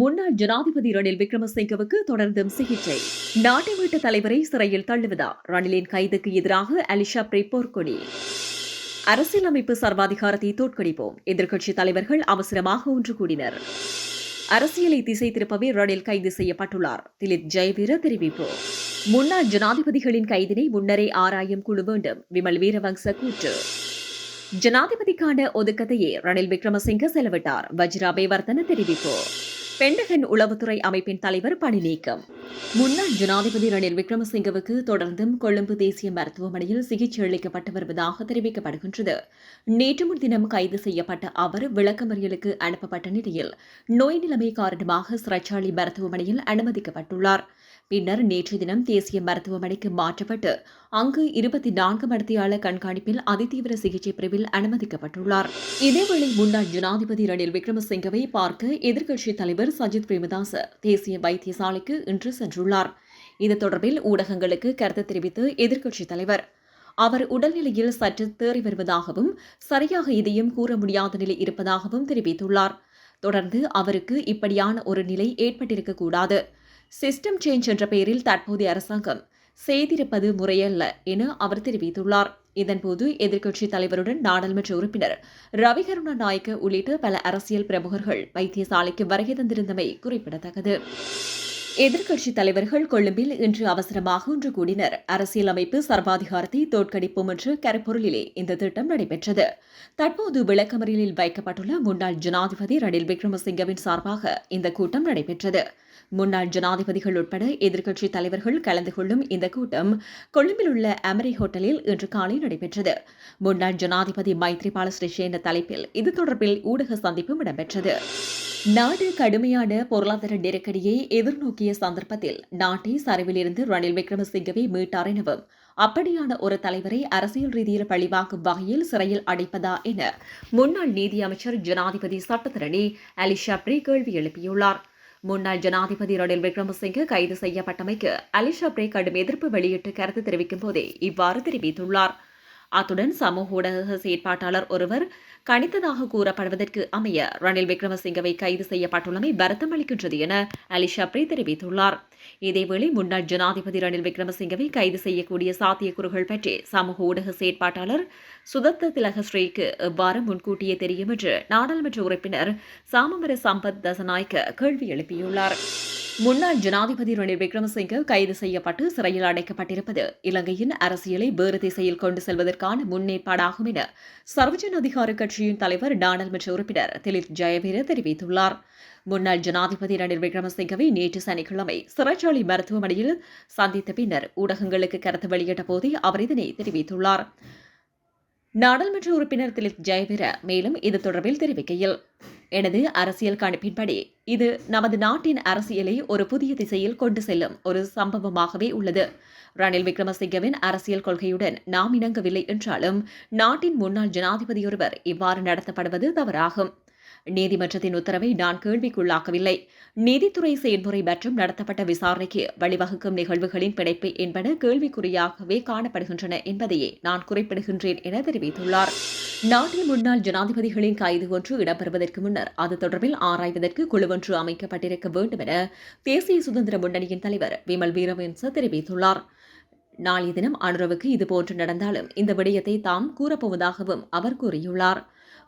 முன்னாள் ஜனாதிபதி ரணில் விக்ரமசிங்கவுக்கு தொடர்ந்தும் சிகிச்சை. நாட்டை வீட்டு தலைவரை சிறையில் தள்ளுவதா? ரணிலின் கைதுக்கு எதிராக அலிஷா பிரிப்போர்கொடி அரசியலமைப்பு சர்வாதிகாரத்தை தோற்கடிப்போம். எதிர்க்கட்சித் தலைவர்கள் அவசரமாக ஒன்று கூடினர். அரசியலை திசை திருப்பவே ரணில் கைது செய்யப்பட்டுள்ளார். திலித் ஜெயவீர தெரிவிப்பு. முன்னாள் ஜனாதிபதிகளின் கைதினை முன்னரே ஆராயும் குழு வேண்டும் விமல் வீரவங்ச கூற்று. ஜனாதிபதிக்கான ஒதுக்கத்தையே ரணில் விக்ரமசிங்க செலவிட்டார். வஜ்ராபே அபேவர்தன தெரிவிப்பு. பெண்டகன் உளவுத்துறை அமைப்பின் தலைவர் பணி நீக்கம் முன்னாள் ஜனாதிபதி ரணில் விக்ரமசிங்கவுக்கு தொடர்ந்தும் கொழும்பு தேசிய மருத்துவமனையில் சிகிச்சை அளிக்கப்பட்டு வருவதாக தெரிவிக்கப்படுகின்றது. நேற்று முன்தினம் கைது செய்யப்பட்ட அவர் விளக்கமறியலுக்கு அனுப்பப்பட்ட நிலையில் நோய் நிலைமை காரணமாக சிறைச்சாலை மருத்துவமனையில் அனுமதிக்கப்பட்டுள்ளார். பின்னர் நேற்று தினம் தேசிய மருத்துவமனைக்கு மாற்றப்பட்டு அங்கு இருபத்தி நான்கு மடத்தியாளர் கண்காணிப்பில் அதிதீவிர சிகிச்சை பிரிவில் அனுமதிக்கப்பட்டுள்ளார். இதேவேளை முன்னாள் ஜனாதிபதி ரணில் விக்ரமசிங்கவை பார்க்க எதிர்க்கட்சித் தலைவர் சஜித் பிரேமதாச தேசிய வைத்தியசாலைக்கு இன்று சென்றுள்ளார். இது தொடர்பில் ஊடகங்களுக்கு கருத்து தெரிவித்து எதிர்க்கட்சித் தலைவர் அவர் உடல்நிலையில் சற்று தேறி வருவதாகவும் சரியாக இதையும் கூற முடியாத நிலை இருப்பதாகவும் தெரிவித்துள்ளார். தொடர்ந்து அவருக்கு இப்படியான ஒரு நிலை ஏற்பட்டிருக்கக்கூடாது சிஸ்டம் சேஞ்ச் என்ற பெயரில் தற்போதைய அரசாங்கம் செய்திருப்பது முறையல்ல என அவர் தெரிவித்துள்ளார். இதன்போது எதிர்க்கட்சித் தலைவருடன் நாடாளுமன்ற உறுப்பினர் ரவி கருணா நாயக்க உள்ளிட்ட பல அரசியல் பிரமுகர்கள் வைத்தியசாலைக்கு வருகை தந்திருந்தமை குறிப்பிடத்தக்கது. எதிர்க்கட்சித் தலைவர்கள் கொழும்பில் இன்று அவசரமாக ஒன்று கூடினர். அரசியலமைப்பு சர்வாதிகாரத்தை தோற்கடிப்போம் என்று கருப்பொருளிலே இந்த திட்டம் நடைபெற்றது. தற்போது விளக்கமறியலில் வைக்கப்பட்டுள்ள முன்னாள் ஜனாதிபதி ரணில் விக்ரமசிங்கவின் சார்பாக இந்த கூட்டம் நடைபெற்றது. முன்னாள் ஜனாதிபதிகள் உட்பட எதிர்க்கட்சித் தலைவர்கள் கலந்து கொள்ளும் இந்த கூட்டம் கொழும்பில் உள்ள அமரி ஹோட்டலில் இன்று காலை நடைபெற்றது. முன்னாள் ஜனாதிபதி மைத்ரிபால சிறிசேன தலைப்பில் இது தொடர்பில் ஊடக சந்திப்பும் இடம்பெற்றது. நாடு கடுமையான பொருளாதார நெருக்கடியை எதிர்நோக்கிய சந்தர்ப்பத்தில் நாட்டை சரிவிலிருந்து ரணில் விக்ரமசிங்கவை மீட்டார் எனவும் அப்படியான ஒரு தலைவரை அரசியல் ரீதியில் பழிவாக்கும் வகையில் சிறையில் அடைப்பதா என முன்னாள் நீதியமைச்சர் ஜனாதிபதி சட்டத்தரணி அலிஷா பிரே கேள்வி எழுப்பியுள்ளார். முன்னாள் ஜனாதிபதி ரணில் விக்ரமசிங்கே கைது செய்யப்பட்டமைக்கு அலிஷா பிரே கடும் எதிர்ப்பு வெளியிட்டு கருத்து தெரிவிக்கும் போதே இவ்வாறு தெரிவித்துள்ளார். அத்துடன் சமூக ஊடக செயற்பாட்டாளர் ஒருவர் கணித்ததாக கூறப்படுவதற்கு அமைய ரணில் விக்ரமசிங்கவை கைது செய்யப்பட்டுள்ளமை வருத்தம் அளிக்கின்றது என அலிஷா பிரே தெரிவித்துள்ளார். இதேவேளை முன்னாள் ஜனாதிபதி ரணில் விக்ரமசிங்கவை கைது செய்யக்கூடிய சாத்தியக்கூறுகள் பற்றி சமூக ஊடக செயற்பாட்டாளர் சுதத்த திலகஸ்ரீக்கு எவ்வாறு முன்கூட்டியே தெரியும் என்று நாடாளுமன்ற உறுப்பினர் சாமமர சம்பத் தசநாயக்க கேள்வி எழுப்பியுள்ளார். முன்னாள் ஜனாதிபதி ரணில் விக்ரமசிங்க கைது செய்யப்பட்டு சிறையில் அடைக்கப்பட்டிருப்பது. இலங்கையின் அரசியலை வேறு திசையில் கொண்டு செல்வதற்கான முன்னேற்பாடாகும் என சர்வஜன அதிகார கட்சியின் தலைவர் நாடாளுமன்ற உறுப்பினர் திலித் ஜெயவீர தெரிவித்துள்ளார். முன்னாள் ஜனாதிபதி ரணில் விக்ரமசிங்கவை நேற்று சனிக்கிழமை சிறைச்சாலை மருத்துவமனையில் சந்தித்த பின்னர் ஊடகங்களுக்கு கருத்து வெளியிட்ட போதே அவர் இதனை தெரிவித்துள்ளார். நாடாளுமன்ற உறுப்பினர் திலித் ஜெயவீர மேலும் இது தொடர்பில் தெரிவிக்கையில் எனது அரசியல் கணிப்பின்படி இது நமது நாட்டின் அரசியலை ஒரு புதிய திசையில் கொண்டு செல்லும் ஒரு சம்பவமாகவே உள்ளது. ரணில் விக்ரமசிங்கவின் அரசியல் கொள்கையுடன் நாம் இணங்கவில்லை என்றாலும் நாட்டின் முன்னாள் ஜனாதிபதியொருவர் இவ்வாறு நடத்தப்படுவது தவறாகும். நீதிமன்றத்தின் உத்தரவை நான் கேள்விக்குள்ளாக்கவில்லை. நீதித்துறை செயல்முறை மற்றும் நடத்தப்பட்ட விசாரணைக்கு வழிவகுக்கும் நிகழ்வுகளின் பிணைப்பு என்பன கேள்விக்குறியாகவே காணப்படுகின்றன என்பதையே நான் குறிப்பிடுகின்றேன் என தெரிவித்துள்ளார். நாட்டில் முன்னாள் ஜனாதிபதிகளின் கைது ஒன்று இடம்பெறுவதற்கு முன்னர் அது தொடர்பில் ஆராய்வதற்கு குழு ஒன்று அமைக்கப்பட்டிருக்க வேண்டும் என தேசிய சுதந்திர முன்னணியின் தலைவர் விமல் வீரவன்ச தெரிவித்துள்ளார். நாளைய தினம் அனுரவுக்கு இதுபோன்று நடந்தாலும் இந்த விடயத்தை தாம் கூறப்போவதாகவும் அவர் கூறியுள்ளார்.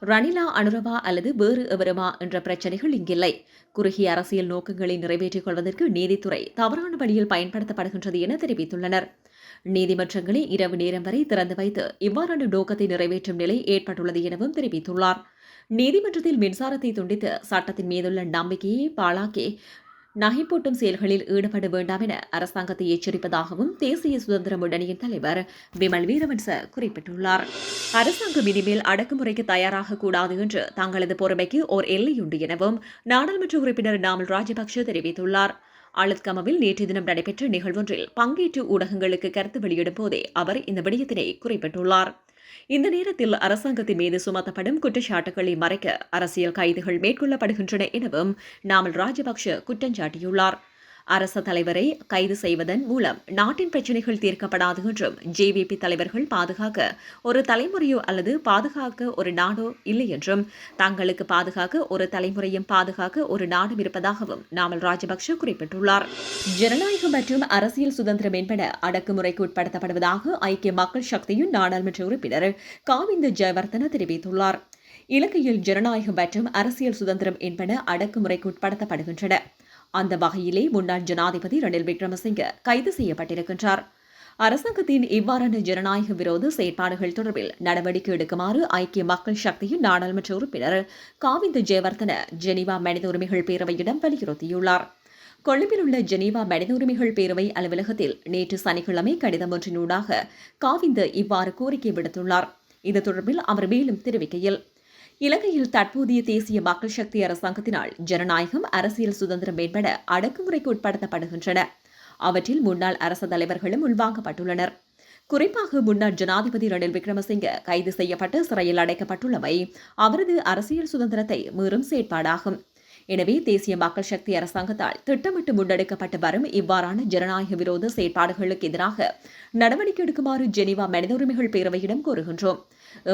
ரணிலா அனுரவா அல்லது வேறு எவருமா என்ற பிரச்சனைகள் இங்கில்லை. குறுகிய அரசியல் நோக்கங்களை நிறைவேற்றிக் கொள்வதற்கு நீதித்துறை தவறான வழியில் பயன்படுத்தப்படுகின்றது என தெரிவித்துள்ளனர். நீதிமன்றங்களை இரவு நேரம் வரை திறந்து வைத்து இவ்வாறான நோக்கத்தை நிறைவேற்றும் நிலை ஏற்பட்டுள்ளது எனவும் தெரிவித்துள்ளார். நீதிமன்றத்தில் மின்சாரத்தை துண்டித்து சட்டத்தின் மீதுள்ள நம்பிக்கையை பாழாக்கி நகைப்பூட்டும் செயல்களில் ஈடுபட வேண்டாம் என அரசாங்கத்தை எச்சரிப்பதாகவும் தேசிய சுதந்திர முன்னணியின் தலைவர் விமல் வீரவன்ச குறிப்பிட்டுள்ளார். அரசாங்கம் இனிமேல் அடக்குமுறைக்கு தயாராக கூடாது என்று தங்களது பொறுமைக்கு ஓர் எல்லையுண்டு எனவும் நாடாளுமன்ற உறுப்பினர் நாமல் ராஜபக்ஷ தெரிவித்துள்ளார். அழுத்கமவில் நேற்று தினம் நடைபெற்ற நிகழ்வொன்றில் பங்கேற்று ஊடகங்களுக்கு கருத்து வெளியிடும் போதே அவர் இந்த விடயத்தினை குறிப்பிட்டுள்ளார். இந்த நேரத்தில் அரசாங்கத்தின் மீது சுமத்தப்படும் குற்றச்சாட்டுகளை மறைக்க அரசியல் கைதுகள் மேற்கொள்ளப்படுகின்றன எனவும் நாமல் ராஜபக்ஷ குற்றம் சாட்டியுள்ளார். அரச தலைவரை கைது செய்வதன் மூலம் நாட்டின் பிரச்சினைகள் தீர்க்கப்படாது என்றும் ஜேவிபி தலைவர்கள் பாதுகாக்க ஒரு தலைமுறையோ அல்லது பாதுகாக்க ஒரு நாடோ இல்லை என்றும் தங்களுக்கு பாதுகாக்க ஒரு தலைமுறையும் பாதுகாக்க ஒரு நாடும் இருப்பதாகவும் நாமல் ராஜபக்ஷ குறிப்பிட்டுள்ளார். ஜனநாயகம் மற்றும் அரசியல் சுதந்திரம் என்பன அடக்குமுறைக்கு உட்படுத்தப்படுவதாக ஐக்கிய மக்கள் சக்தியின் நாடாளுமன்ற உறுப்பினர் காவிந்து ஜெயவர்தன தெரிவித்துள்ளார். இலங்கையில் ஜனநாயகம் மற்றும் அரசியல் சுதந்திரம் என்பன அடக்குமுறைக்கு உட்படுத்தப்படுகின்றன. அந்த வகையிலே முன்னாள் ஜனாதிபதி ரணில் விக்ரமசிங்க கைது செய்யப்பட்டிருக்கின்றார். அரசாங்கத்தின் இவ்வாறான ஜனநாயக விரோத செயற்பாடுகள் தொடர்பில் நடவடிக்கை எடுக்குமாறு ஐக்கிய மக்கள் சக்தியின் நாடாளுமன்ற உறுப்பினர் காவிந்த ஜெயவர்தன ஜெனீவா மனித உரிமைகள் பேரவையிடம் வலியுறுத்தியுள்ளார். கொழும்பில் உள்ள ஜெனீவா மனித உரிமைகள் பேரவை அலுவலகத்தில் நேற்று சனிக்கிழமை கடிதம் ஒன்றினூடாக காவிந்த் இவ்வாறு கோரிக்கை விடுத்துள்ளார். இது தொடர்பில் அவர் மேலும் தெரிவிக்கையில் இலங்கையில் தற்போதைய தேசிய மக்கள் சக்தி அரசாங்கத்தினால் ஜனநாயகம் அரசியல் சுதந்திரம் மேம்பட அடக்குமுறைக்கு உட்படுத்தப்படுகின்றன. அவற்றில் முன்னாள் அரசு தலைவர்களும் உள்வாங்கப்பட்டுள்ளனர். குறிப்பாக முன்னாள் ஜனாதிபதி ரணில் விக்ரமசிங்க கைது செய்யப்பட்டு சிறையில் அடைக்கப்பட்டுள்ளவை அவரது அரசியல் சுதந்திரத்தை மீறும் செயற்பாடாகும். எனவே தேசிய மக்கள் சக்தி அரசாங்கத்தால் திட்டமிட்டு முன்னெடுக்கப்பட்டு வரும் இவ்வாறான ஜனநாயக விரோத செயற்பாடுகளுக்கு எதிராக நடவடிக்கை எடுக்குமாறு ஜெனீவா மனித உரிமைகள் பேரவையிடம் கோருகின்றோம்.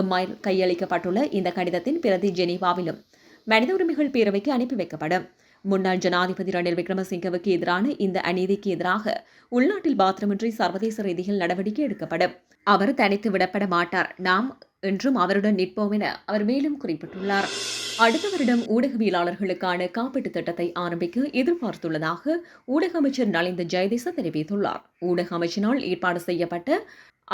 எம்மாயில் கையளிக்கப்பட்டுள்ள இந்த கடிதத்தின் பிரதி ஜெனீவாவிலும் மனித உரிமைகள் பேரவைக்கு அனுப்பி வைக்கப்படும். முன்னாள் ஜனாதிபதி ரணில் விக்ரமசிங்கவுக்கு எதிரான இந்த அநீதிக்கு எதிராக உள்நாட்டில் பாத்திரமின்றி சர்வதேச ரீதியில் நடவடிக்கை எடுக்கப்படும். அவர் தனித்து விடப்பட மாட்டார். நாம் என்றும் அவருடன் நிற்போம் என அவர் மேலும் குறிப்பிட்டுள்ளார். அடுத்த வருடம் ஊடகவியலாளர்களுக்கான காப்பீட்டுத் திட்டத்தை ஆரம்பிக்க எதிர்பார்த்துள்ளதாக ஊடக அமைச்சர் நலிந்த ஜெயதேச தெரிவித்துள்ளார். ஊடக அமைச்சினால் ஏற்பாடு செய்யப்பட்ட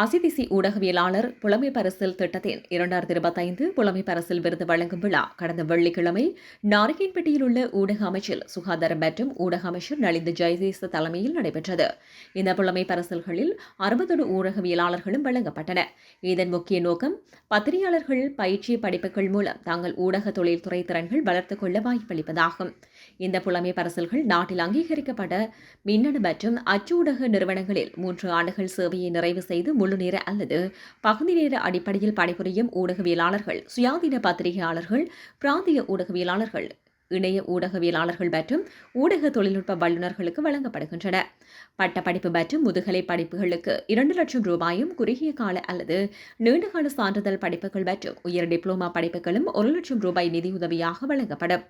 அசிதிசி ஊடகவியலாளர் புலமை பரிசில் திட்டத்தின் இரண்டாயிரத்தி இருபத்தைந்து புலமை பரிசில் விருது வழங்கும் விழா கடந்த வெள்ளிக்கிழமை நாரகேன்பட்டியில் உள்ள ஊடக அமைச்சர் சுகாதாரம் மற்றும் ஊடக அமைச்சர் நலிந்த ஜெயதேச தலைமையில் நடைபெற்றது. இந்த புலமை பரிசில்களில் அறுபதொரு ஊடகவியலாளர்களும் வழங்கப்பட்டன. இதன் முக்கிய நோக்கம் பத்திரிகையாளர்கள் பயிற்சி படிப்புகள் மூலம் தங்கள் ஊடக தொழில்துறை திறன்கள் வளர்த்துக் கொள்ள வாய்ப்பளிப்பதாகும். இந்த புலமை பரசல்கள் நாட்டில் அங்கீகரிக்கப்பட மின்னணு மற்றும் அச்சு ஊடக நிறுவனங்களில் மூன்று ஆண்டுகள் சேவையை நிறைவு செய்து முழு நேர அல்லது பகுதி நேர அடிப்படையில் பணிபுரியும் ஊடகவியலாளர்கள் சுயாதீன பத்திரிகையாளர்கள் பிராந்திய ஊடகவியலாளர்கள் இணைய ஊடகவியலாளர்கள் மற்றும் ஊடக தொழில்நுட்ப வல்லுநர்களுக்கு வழங்கப்படுகின்றன. பட்டப்படிப்பு மற்றும் முதுகலை படிப்புகளுக்கு இரண்டு லட்சம் ரூபாயும் குறுகிய கால அல்லது நீண்டகால சான்றிதழ் படிப்புகள் மற்றும் உயர் டிப்ளோமா படிப்புகளும் ஒரு லட்சம் ரூபாய் நிதியுதவியாக வழங்கப்படும்.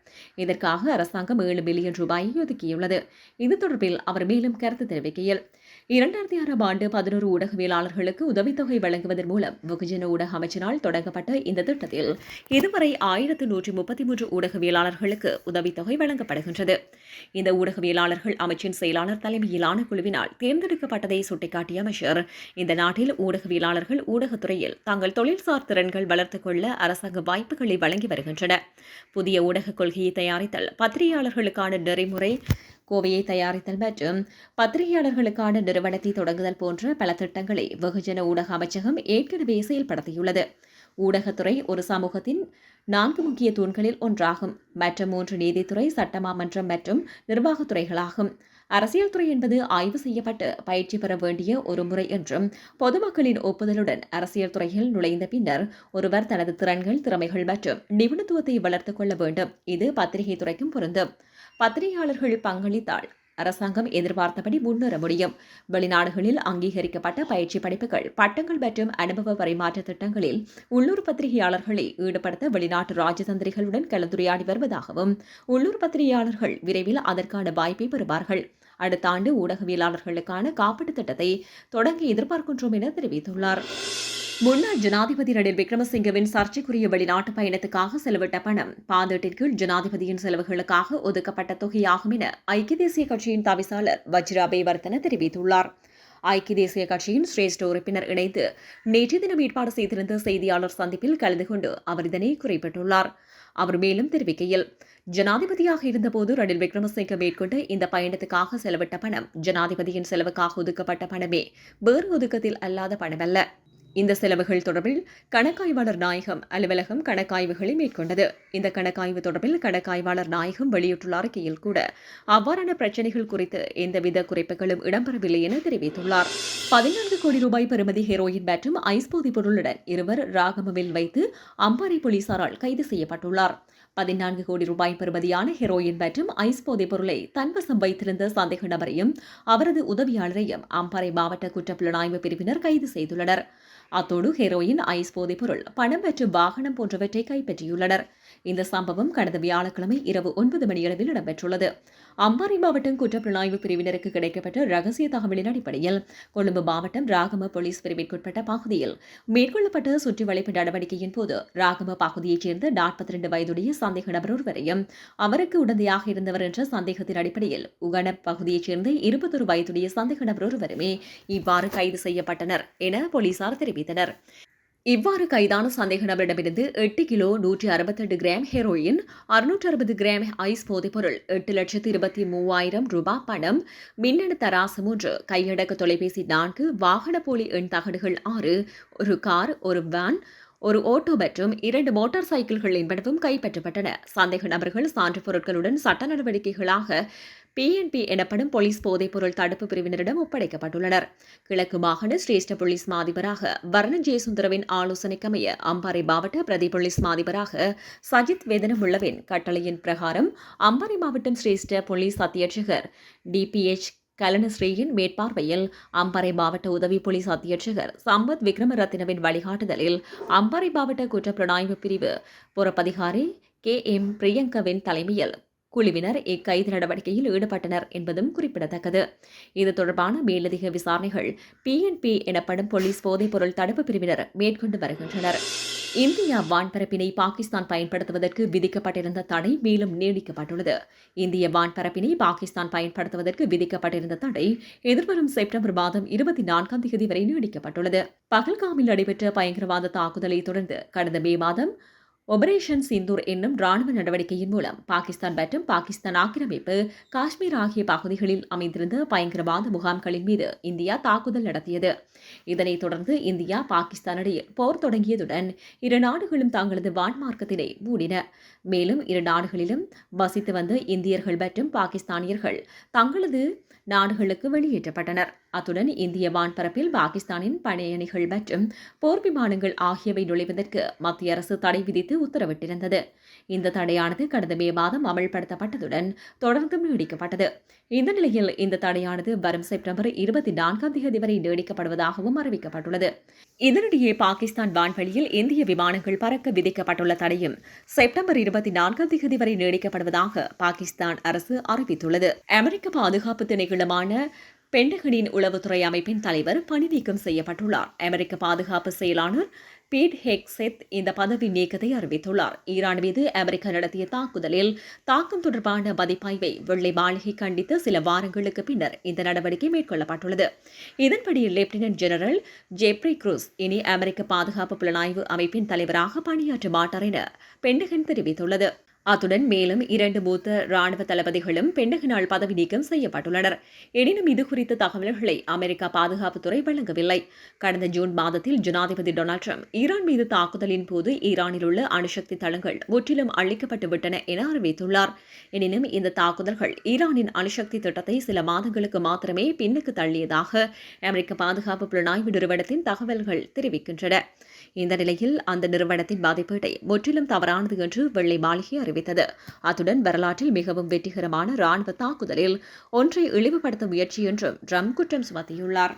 இதற்காக அரசாங்கம் ஏழு மில்லியன் ரூபாயை ஒதுக்கியுள்ளது. இது தொடர்பில் அவர் மேலும் கருத்து தெரிவிக்கையில் இரண்டாயிரத்தி ஆறாம் ஆண்டு பதினோரு ஊடகவியலாளர்களுக்கு உதவித்தொகை வழங்குவதன் மூலம் வெகுஜன ஊடக அமைச்சினால் தொடங்கப்பட்ட இந்த திட்டத்தில் இதுவரை ஆயிரத்து நூற்றி முப்பத்தி மூன்று ஊடகவியலாளர்களுக்கு உதவித்தொகை வழங்கப்படுகின்றது. இந்த ஊடகவியலாளர்கள் அமைச்சின் செயலாளர் தலைமையிலான குழுவினால் தேர்ந்தெடுக்கப்பட்டதை சுட்டிக்காட்டிய அமைச்சர் இந்த நாட்டில் ஊடகவியலாளர்கள் ஊடகத்துறையில் தங்கள் தொழில்சார் திறன்கள் வளர்த்துக் கொள்ள அரசாங்க வாய்ப்புகளை வழங்கி வருகின்றன புதிய ஊடக கொள்கையை தயாரித்தல் பத்திரிகையாளர்களுக்கான நெறிமுறை கோவையை தயாரித்தல் மற்றும் பத்திரிகையாளர்களுக்கான நிறுவனத்தை தொடங்குதல் போன்ற பல திட்டங்களை வெகுஜன ஊடக அமைச்சகம் ஏற்கனவே செயல்படுத்தியுள்ளது. ஊடகத்துறை ஒரு சமூகத்தின் நான்கு முக்கிய தூண்களில் ஒன்றாகும். மற்ற மூன்று நீதித்துறை சட்டமாமன்றம் மற்றும் நிர்வாகத்துறைகளாகும். அரசியல் துறை என்பது ஆய்வு செய்யப்பட்டு பயிற்சி பெற வேண்டிய ஒரு முறை என்றும் பொதுமக்களின் ஒப்புதலுடன் அரசியல் துறையில் நுழைந்த பின்னர் ஒருவர் தனது திறன்கள் திறமைகள் மற்றும் நிபுணத்துவத்தை வளர்த்துக் கொள்ள வேண்டும். இது பத்திரிகை துறைக்கும் பொருந்தும். பத்திரிகையாளர்கள் பங்களித்தால் அரசாங்கம் எதிர்பார்த்தபடி முன்னேற முடியும். வெளிநாடுகளில் அங்கீகரிக்கப்பட்ட பயிற்சி படிப்புகள் பட்டங்கள் மற்றும் அனுபவ பரிமாற்ற திட்டங்களில் உள்ளூர் பத்திரிகையாளர்களை ஈடுபடுத்த வெளிநாட்டு ராஜதந்திரிகளுடன் கலந்துரையாடி வருவதாகவும் உள்ளூர் பத்திரிகையாளர்கள் விரைவில் அதற்கான வாய்ப்பை பெறுவார்கள். அடுத்த ஆண்டு ஊடகவியலாளர்களுக்கான காப்பீட்டுத் திட்டத்தை தொடங்கி எதிர்பார்க்கின்றோம் என தெரிவித்துள்ளார். முன்னாள் ஜனாதிபதி ரணில் விக்ரமசிங்கவின் சர்ச்சைக்குரிய வெளிநாட்டு பயணத்துக்காக செலவிட்ட பணம் பாந்தீட்டின் கீழ் ஜனாதிபதியின் செலவுகளுக்காக ஒதுக்கப்பட்ட தொகையாகும் என ஐக்கிய தேசிய கட்சியின் தவிசாளர் வஜ்ரா பேவர்த்தன தெரிவித்துள்ளார். ஐக்கிய தேசிய கட்சியின் சிரேஷ்ட உறுப்பினர் இணைந்து நேற்று தினம் ஏற்பாடு செய்திருந்த செய்தியாளர் சந்திப்பில் கலந்து கொண்டு அவர் இதனை குறிப்பிட்டுள்ளார். அவர் மேலும் தெரிவிக்கையில் ஜனாதிபதியாக இருந்தபோது ரணில் விக்ரமசிங்க மேற்கொண்டு இந்த பயணத்துக்காக செலவிட்ட பணம் ஜனாதிபதியின் செலவுக்காக ஒதுக்கப்பட்ட பணமே. வேறு ஒதுக்கத்தில் அல்லாத பணமல்ல. இந்த செலவுகள் தொடர்பில் கணக்காய்வாளர் நாயகம் அலுவலகம் கணக்காய்வுகளை மேற்கொண்டது. இந்த கணக்காய்வு தொடர்பில் கணக்காய்வாளர் நாயகம் வெளியிட்டுள்ள அறிக்கையில் கூட அவ்வாறான பிரச்சினைகள் குறித்து எந்தவித குறிப்புகளும் இடம்பெறவில்லை என தெரிவித்துள்ளார். பதினான்கு கோடி ரூபாய் பெறுமதி ஹெரோயின் மற்றும் ஐஸ் போதைப் பொருளுடன் இருவர் ராகமவில் வைத்து அம்பாறை போலீசாரால் கைது செய்யப்பட்டுள்ளார். பதினான்கு கோடி ரூபாய் பெறுமதியான ஹெரோயின் மற்றும் ஐஸ் போதைப் பொருளை தன்வசம் வைத்திருந்த சந்தேக நபரையும் அவரது உதவியாளரையும் அம்பாறை மாவட்ட குற்றப்புலனாய்வு பிரிவினர் கைது செய்துள்ளனர். அத்தோடு ஹெரோயின் ஐஸ் போதைப் பொருள் பணம் மற்றும் வாகனம் போன்றவற்றை கைப்பற்றியுள்ளனர். இந்த சம்பவம் கடந்த வியாழக்கிழமை இரவு ஒன்பது மணியளவில் இடம்பெற்றுள்ளது. அம்பாறை மாவட்டம் குற்றப்புலனாய்வு பிரிவினருக்கு கிடைக்கப்பட்ட ரகசிய தகவலின் அடிப்படையில் கொழும்பு மாவட்டம் ராகம போலீஸ் பிரிவிற்குட்பட்ட பகுதியில் மேற்கொள்ளப்பட்ட சுற்றி வளைப்பு நடவடிக்கையின் போது ராகம பகுதியைச் சேர்ந்த நாற்பத்தி இரண்டு வயதுடைய சந்தேக நபர் ஒருவரையும் அவருக்கு உடந்தையாக இருந்தவர் என்ற சந்தேகத்தின் அடிப்படையில் உகன பகுதியைச் சேர்ந்த இருபத்தொரு வயதுடைய சந்தேக நபர் ஒருவருமே இவ்வாறு கைது செய்யப்பட்டனர் என போலீசார் தெரிவித்தனர். இவ்வாறு கைதான சந்தேக நபரிடமிருந்து எட்டு கிலோ நூற்றி அறுபத்தெட்டு கிராம் ஹெரோயின் அறுநூற்றி அறுபது கிராம் ஐஸ் போதைப்பொருள் எட்டு லட்சத்து இருபத்தி மூவாயிரம் ரூபாய் பணம் மின்னணு தராசு மூன்று கையடக்க தொலைபேசி நான்கு வாகன போலி எண் தகடுகள் ஆறு ஒரு கார் ஒரு வேன் ஒரு ஓட்டோ மற்றும் இரண்டு மோட்டார் சைக்கிள்கள் என்பனவும் கைப்பற்றப்பட்டன. சந்தேக நபர்கள் சான்று பொருட்களுடன் சட்ட நடவடிக்கைகளாக பிஎன்பி எனப்படும் போலீஸ் போதைப்பொருள் தடுப்பு பிரிவினரிடம் ஒப்படைக்கப்பட்டுள்ளனர். கிழக்கு மாகாண சிரேஷ்ட போலீஸ் மாதிபராக வர்ணன் ஜெயசுந்தரவின் ஆலோசனைக்கமைய அம்பாறை மாவட்ட பிரதி போலீஸ் மாதிபராக சஜித் வேதனமுள்ளவின் கட்டளையின் பிரகாரம் அம்பாறை மாவட்டம் சிரேஷ்ட போலீஸ் அத்தியட்சகர் டிபிஎச் கலனஸ்ரீயின் மேற்பார்வையில் அம்பாறை மாவட்ட உதவி போலீஸ் அத்தியட்சகர் சம்பத் விக்ரமரத்தினவின் வழிகாட்டுதலில் அம்பாறை மாவட்ட குற்றப்புலனாய்வு பிரிவு புறப்பதிகாரி கே எம் பிரியங்கவின் தலைமையில் குழுவினர் இக்கைது நடவடிக்கையில் ஈடுபட்டனர் என்பதும் குறிப்பிடத்தக்கது. இது தொடர்பான மேலதிக விசாரணைகள் பிஎன்பி எனப்படும் போலீஸ் போதைப்பொருள் தடுப்பு பிரிவினர் மேற்கொண்டு வருகின்றனர். இந்தியா வான்பரப்பினை பாகிஸ்தான் பயன்படுத்துவதற்கு விதிக்கப்பட்டிருந்த தடை மேலும் நீடிக்கப்பட்டுள்ளது. இந்திய வான்பரப்பினை பாகிஸ்தான் பயன்படுத்துவதற்கு விதிக்கப்பட்டிருந்த தடை எதிர்வரும் செப்டம்பர் மாதம் இருபத்தி நான்காம் தேதி வரை நீடிக்கப்பட்டுள்ளது. பகல்காமில் நடைபெற்ற பயங்கரவாத தாக்குதலை தொடர்ந்து கடந்த மே மாதம் ஒபரேஷன் சிந்தூர் என்னும் ராணுவ நடவடிக்கையின் மூலம் பாகிஸ்தான் மற்றும் பாகிஸ்தான் ஆக்கிரமிப்பு காஷ்மீர் ஆகிய பகுதிகளில் அமைந்திருந்த பயங்கரவாத முகாம்களின் மீது இந்தியா தாக்குதல் நடத்தியது. இதனைத் தொடர்ந்து இந்தியா பாகிஸ்தானிடையே போர் தொடங்கியதுடன் இரு நாடுகளும் தங்களது வான்மார்க்கத்தினை மூடின. மேலும் இரு நாடுகளிலும் வசித்து வந்த இந்தியர்கள் மற்றும் பாகிஸ்தானியர்கள் தங்களது நாடுகளுக்கு வெளியேற்றப்பட்டனர். அத்துடன் இந்திய வான்பரப்பில் பாகிஸ்தானின் பணியணிகள் மற்றும் போர் விமானங்கள் ஆகியவை நுழைவதற்கு மத்திய அரசு தடை விதித்து உத்தரவிட்டிருந்தது. இந்த தடையானது கடந்த மே மாதம் அமல்படுத்தப்பட்டதுடன் தொடர்ந்தும் நீடிக்கப்பட்டது. இந்த நிலையில் இந்த தடையானது வரும் செப்டம்பர் இருபத்தி நான்காம் தேதி வரை நீடிக்கப்படுவதாகவும் அறிவிக்கப்பட்டுள்ளது. இதனிடையே பாகிஸ்தான் வான்வெளியில் இந்திய விமானங்கள் பறக்க விதிக்கப்பட்டுள்ள தடையும் செப்டம்பர் இருபத்தி நான்காம் தேதி வரை நீடிக்கப்படுவதாக பாகிஸ்தான் அரசு அறிவித்துள்ளது. அமெரிக்க பாதுகாப்பு திணைக்களமான பெண்டகனின் உளவுத்துறை அமைப்பின் தலைவர் பணி நீக்கம் செய்யப்பட்டுள்ளார். அமெரிக்க பாதுகாப்பு செயலாளர் பீட் ஹெக்செத் இந்த பதவி நீக்கத்தை அறிவித்துள்ளார். ஈரான் மீது அமெரிக்கா நடத்திய தாக்குதலில் தாக்கம் தொடர்பான மதிப்பாய்வை வெள்ளை மாளிகை கண்டித்து சில வாரங்களுக்கு பின்னர் இந்த நடவடிக்கை மேற்கொள்ளப்பட்டுள்ளது. இதன்படி லெப்டினன்ட் ஜெனரல் ஜெப்ரி குரூஸ் இனி அமெரிக்க பாதுகாப்பு புலனாய்வு அமைப்பின் தலைவராக பணியாற்ற மாட்டார் என பெண்டகன் தெரிவித்துள்ளது. அத்துடன் மேலும் இரண்டு மூத்த ராணுவ தளபதிகளும் பெண்டகனால் பதவி நீக்கம் செய்யப்பட்டுள்ளனர். எனினும் இது குறித்த தகவல்களை அமெரிக்கா பாதுகாப்புத்துறை வழங்கவில்லை. கடந்த ஜூன் மாதத்தில் ஜனாதிபதி டொனால்ட் ட்ரம்ப் ஈரான் மீது தாக்குதலின் போது ஈரானில் உள்ள அணுசக்தி தளங்கள் முற்றிலும் அழிக்கப்பட்டு விட்டன என அறிவித்துள்ளார். எனினும் இந்த தாக்குதல்கள் ஈரானின் அணுசக்தி திட்டத்தை சில மாதங்களுக்கு மாத்திரமே பின்னுக்கு தள்ளியதாக அமெரிக்க பாதுகாப்பு புலனாய்வு நிறுவனத்தின் தகவல்கள் தெரிவிக்கின்றன. இந்த நிலையில் அந்த நிறுவனத்தின் மதிப்பீட்டை முற்றிலும் தவறானது என்று வெள்ளை மாளிகை அறிவித்தது. அத்துடன் வரலாற்றில் மிகவும் வெற்றிகரமான ராணுவ தாக்குதலில் ஒன்றை இழிவுபடுத்தும் முயற்சி என்றும் ட்ரம்ப் குற்றம் சுமத்தியுள்ளார்.